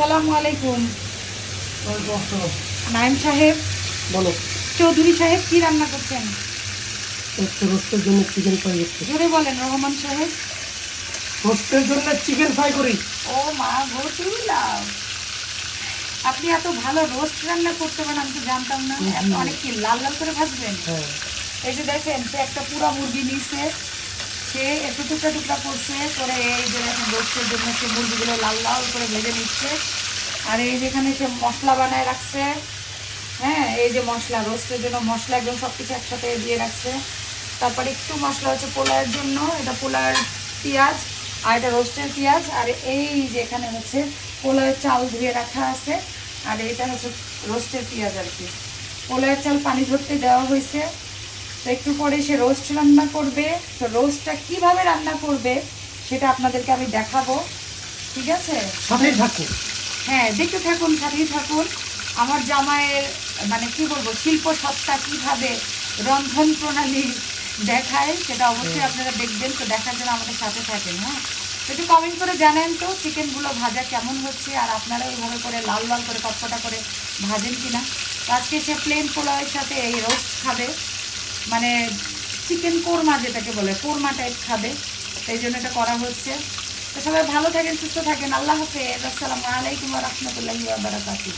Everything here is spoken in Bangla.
আসসালামু আলাইকুম। নাইম সাহেব বলো। চৌধুরী সাহেব কি রান্না করছেন? রোস্টের জন্য চিকেন ফ্রাই হচ্ছে। জোরে বলেন রহমান সাহেব। রোস্টের জন্য চিকেন ফ্রাই করি। ও মা গো লাভ আপনি এত ভালো রোস্ট রান্না করতে পারেন আমি তো জানতাম না। অনেক কি লাল লাল করে ভাজবেন? হ্যাঁ। এই যে দেখেন সে একটা পুরা মুরগি নিয়েছে সে একটু টুকরা টুকরা করছে, করে এই যে দেখেন রোস্টের জন্য সে মুরগিগুলো লাল লাল করে ভেজে নিচ্ছে। আর এই যেখানে সে মশলা বানায় রাখছে। হ্যাঁ এই যে মশলা, রোস্টের জন্য মশলা একদম সব কিছু একসাথে দিয়ে রাখছে। তারপরে একটু মশলা হচ্ছে পোলাওয়ের জন্য, এটা পোলার পেঁয়াজ আর এটা রোস্টের পেঁয়াজ। আর এই যে এখানে হচ্ছে পোলাওয়ের চাল ধুয়ে রাখা আছে। আর এটা হচ্ছে রোস্টের পেঁয়াজ আর কি। পোলাওয়ের চাল পানি ধরতে দেওয়া হয়েছে। তো একটু পরে সে রোস্ট রান্না করবে। তো রোস্টটা কীভাবে রান্না করবে সেটা আপনাদেরকে আমি দেখাবো। ঠিক আছে? সাথেই হ্যাঁ দেখতে থাকুন সাথেই থাকুন। আমার জামাইয়ের মানে কি বলব শিল্প সত্তা কীভাবে রন্ধন প্রণালী দেখায় সেটা অবশ্যই আপনারা দেখবেন তো দেখার জন্য আমাদের সাথে থাকেন হ্যাঁ? একটু কমেন্ট করে জানেন তো চিকেনগুলো ভাজা কেমন হচ্ছে আর আপনারা ওইভাবে করে লাল লাল করে কটকটা করে ভাজেন কিনা। তো আজকে সে প্লেন পোলাওয়ের সাথে এই রোস্ট খাবে। মানে চিকেন কোরমা যেটাকে বলে কোরমা টাইপ খাবে। সেই জন্য এটা করা হচ্ছে। তো সবাই ভালো থাকেন, সুস্থ থাকেন। আল্লাহ হাফেজ। আসসালামু আলাইকুম রহমতুল্লাহি বারাকাতুহ।